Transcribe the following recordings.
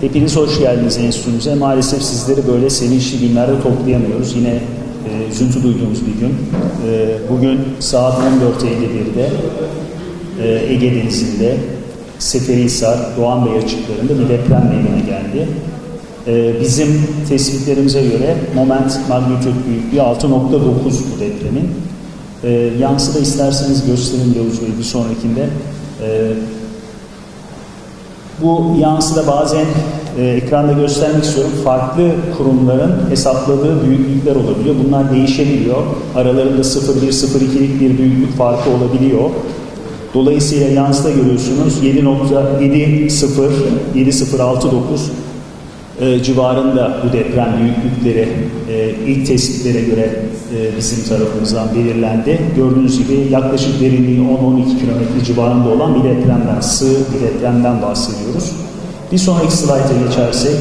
Hepiniz hoş geldiniz enstitümüze. Maalesef sizleri böyle sevinçli günlerde toplayamıyoruz. Yine e, üzüntü duyduğumuz bir gün. E, bugün saat 14.51'de e, Ege Denizi'nde Seferihisar, Doğan Bey açıklarında bir deprem meydana geldi. E, bizim tespitlerimize göre moment magnitüt büyüklüğü 6.9 bu depremin. E, yansı da isterseniz gösterin Yavuz bir sonrakinde. E, bu yansı da bazen e, ekranda göstermek istiyorum. Farklı kurumların hesapladığı büyüklükler olabiliyor. Bunlar değişebiliyor. Aralarında 0,1-0,2'lik bir büyüklük farkı olabiliyor. Dolayısıyla yansıda görüyorsunuz 7.70 7069 e, civarında bu deprem büyüklükleri e, ilk tespitlere göre e, bizim tarafımızdan belirlendi. Gördüğünüz gibi yaklaşık derinliği 10-12 kilometre civarında olan bir depremden, sığ bir depremden bahsediyoruz. Bir sonraki slayta geçersek,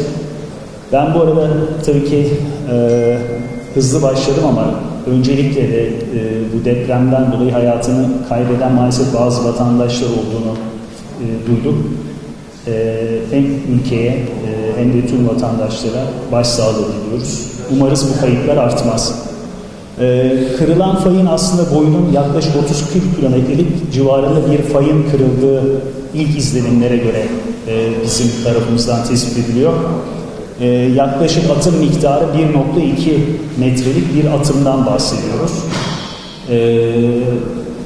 ben bu arada tabii ki e, hızlı başladım ama öncelikle de e, bu depremden dolayı hayatını kaybeden maalesef bazı vatandaşlar olduğunu e, duyduk. Hem ülkeye e, hem de tüm vatandaşlara başsağlığı diliyoruz. Umarız bu kayıplar artmaz. E, kırılan fayın aslında boyunun yaklaşık 30-40 kilometrelik civarında bir fayın kırıldığı ilk izlenimlere göre e, bizim tarafımızdan tespit ediliyor. E, yaklaşık atım miktarı 1.2 metrelik bir atımdan bahsediyoruz.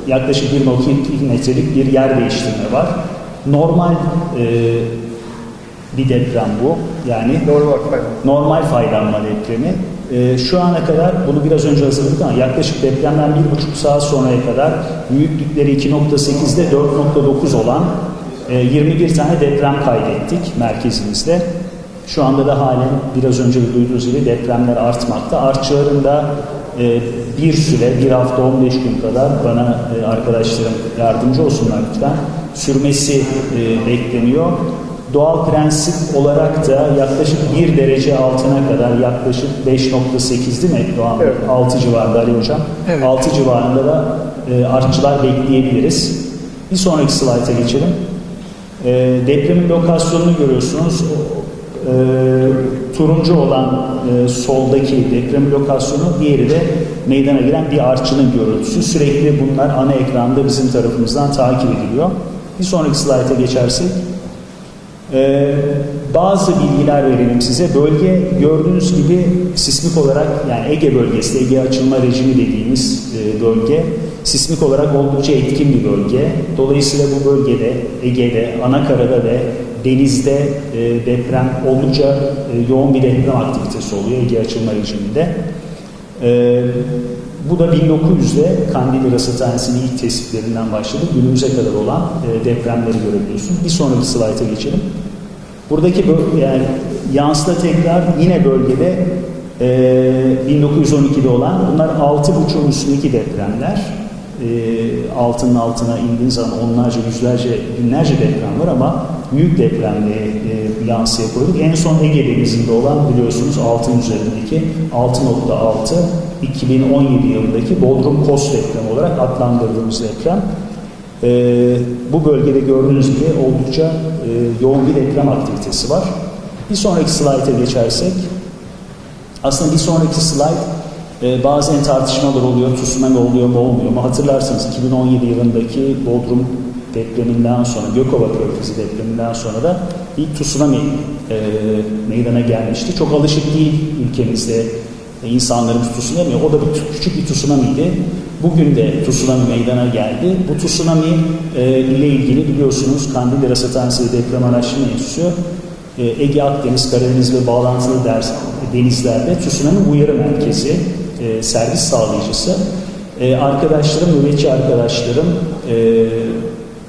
Yaklaşık 1.2 metrelik bir yer değiştirme var. Normal e, bir deprem bu. Yani Normal fay. normal faylanma depremi. E, şu ana kadar bunu biraz önce hazırladık ama yaklaşık depremden bir buçuk saat sonraya kadar büyüklükleri 2.8'de 4.9 olan e, 21 tane deprem kaydettik merkezimizde. Şu anda da halen biraz önce de duyduğunuz gibi depremler artmakta. Artçıların e, bir süre, bir hafta 15 gün kadar bana e, arkadaşlarım yardımcı olsunlar lütfen. Sürmesi e, bekleniyor. Doğal prensip olarak da yaklaşık 1 derece altına kadar yaklaşık 5.8 değil mi Doğan? Evet. 6 civarında Ali Hocam. Evet. 6 civarında da e, artçılar bekleyebiliriz. Bir sonraki slayta geçelim. E, depremin lokasyonunu görüyorsunuz. E, turuncu olan e, soldaki deprem lokasyonu, diğeri de meydana gelen bir artçının görüntüsü. Sürekli bunlar ana ekranda bizim tarafımızdan takip ediliyor. Bir sonraki slayta geçersek. Ee, bazı bilgiler verelim size. Bölge gördüğünüz gibi sismik olarak yani Ege bölgesi, Ege açılma rejimi dediğimiz e, bölge sismik olarak oldukça etkin bir bölge. Dolayısıyla bu bölgede, Ege'de, Anakara'da ve denizde e, deprem oldukça e, yoğun bir deprem aktivitesi oluyor Ege açılma rejiminde. E, bu da 1900'de Kandilli Rasathanesi'nin ilk tespitlerinden başladı. Günümüze kadar olan e, depremleri görebiliyorsunuz. Bir sonraki slayta geçelim. Buradaki yani yansıda tekrar yine bölgede e, 1912'de olan bunlar 6.5'un üstündeki depremler. E, altının altına indiğin zaman onlarca, yüzlerce, binlerce deprem var ama büyük depremleri e, yansıya koyduk. En son Ege Denizi'nde olan biliyorsunuz altın üzerindeki 6.6 2017 yılındaki Bodrum Kos depremi olarak adlandırdığımız deprem. Ee, bu bölgede gördüğünüz gibi oldukça e, yoğun bir deprem aktivitesi var. Bir sonraki slayta geçersek, aslında bir sonraki slayt e, bazen tartışmalar oluyor, tsunami oluyor mu olmuyor mu? Hatırlarsınız 2017 yılındaki Bodrum depreminden sonra, Gökova Körfezi depreminden sonra da ilk tsunami e, meydana gelmişti. Çok alışık değil ülkemizde e, insanlarımız tsunami. O da bir küçük bir tsunami'ydi. Bugün de tsunami meydana geldi. Bu tsunami e, ile ilgili biliyorsunuz Kandilli Rasathanesi Deprem Araştırma Enstitüsü e, Ege, Akdeniz, Karadeniz ve bağlantılı ders, denizlerde tsunami uyarı merkezi, e, servis sağlayıcısı. E, arkadaşlarım, nöbetçi arkadaşlarım e,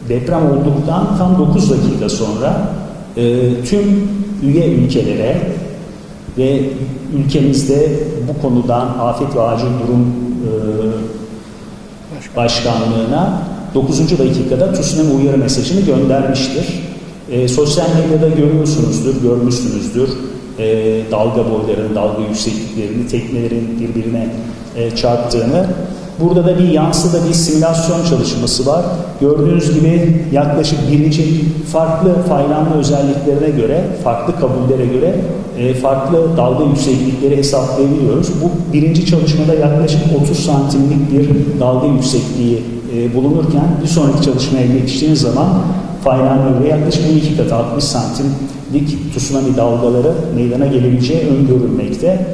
deprem olduktan tam 9 dakika sonra e, tüm üye ülkelere ve ülkemizde bu konudan afet ve acil durum e, başkanlığına 9. dakikada tsunami uyarı mesajını göndermiştir. E, sosyal medyada görüyorsunuzdur, görmüşsünüzdür. E, dalga boylarını, dalga yüksekliklerini, teknelerin birbirine e, çarptığını. Burada da bir yansıda bir simülasyon çalışması var. Gördüğünüz gibi yaklaşık birincin farklı faylanma özelliklerine göre, farklı kabullere göre e, farklı dalga yükseklikleri hesaplayabiliyoruz. Bu birinci çalışmada yaklaşık 30 santimlik bir dalga yüksekliği e, bulunurken bir sonraki çalışmaya geçtiğiniz zaman faylanma göre yaklaşık 12 katı 60 santimlik tsunami dalgaları meydana gelebileceği öngörülmekte.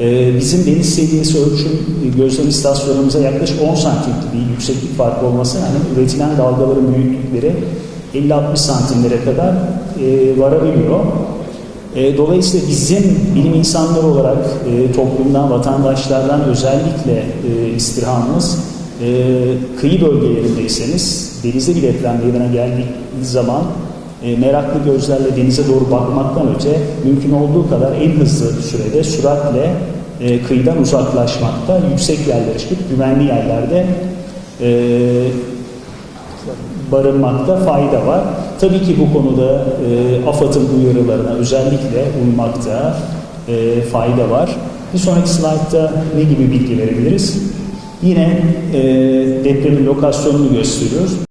Ee, Bizim deniz seviyesi ölçüm gözlem istasyonumuza yaklaşık 10 santimlik bir yükseklik farkı olması yani üretilen dalgaların büyüklükleri 50-60 santimlere kadar e, varabiliyor. E, Dolayısıyla bizim bilim insanları olarak e, toplumdan, vatandaşlardan özellikle e, istirhamımız e, kıyı bölgelerindeyseniz denizde bir deprem meydana geldiği zaman e, meraklı gözlerle denize doğru bakmaktan öte mümkün olduğu kadar en hızlı sürede süratle e, kıyıdan uzaklaşmakta, yüksek yerlere çıkıp güvenli yerlerde e, barınmakta fayda var. Tabii ki bu konuda e, AFAD'ın uyarılarına özellikle uymakta e, fayda var. Bir sonraki slaytta ne gibi bilgi verebiliriz? Yine e, depremin lokasyonunu gösteriyoruz.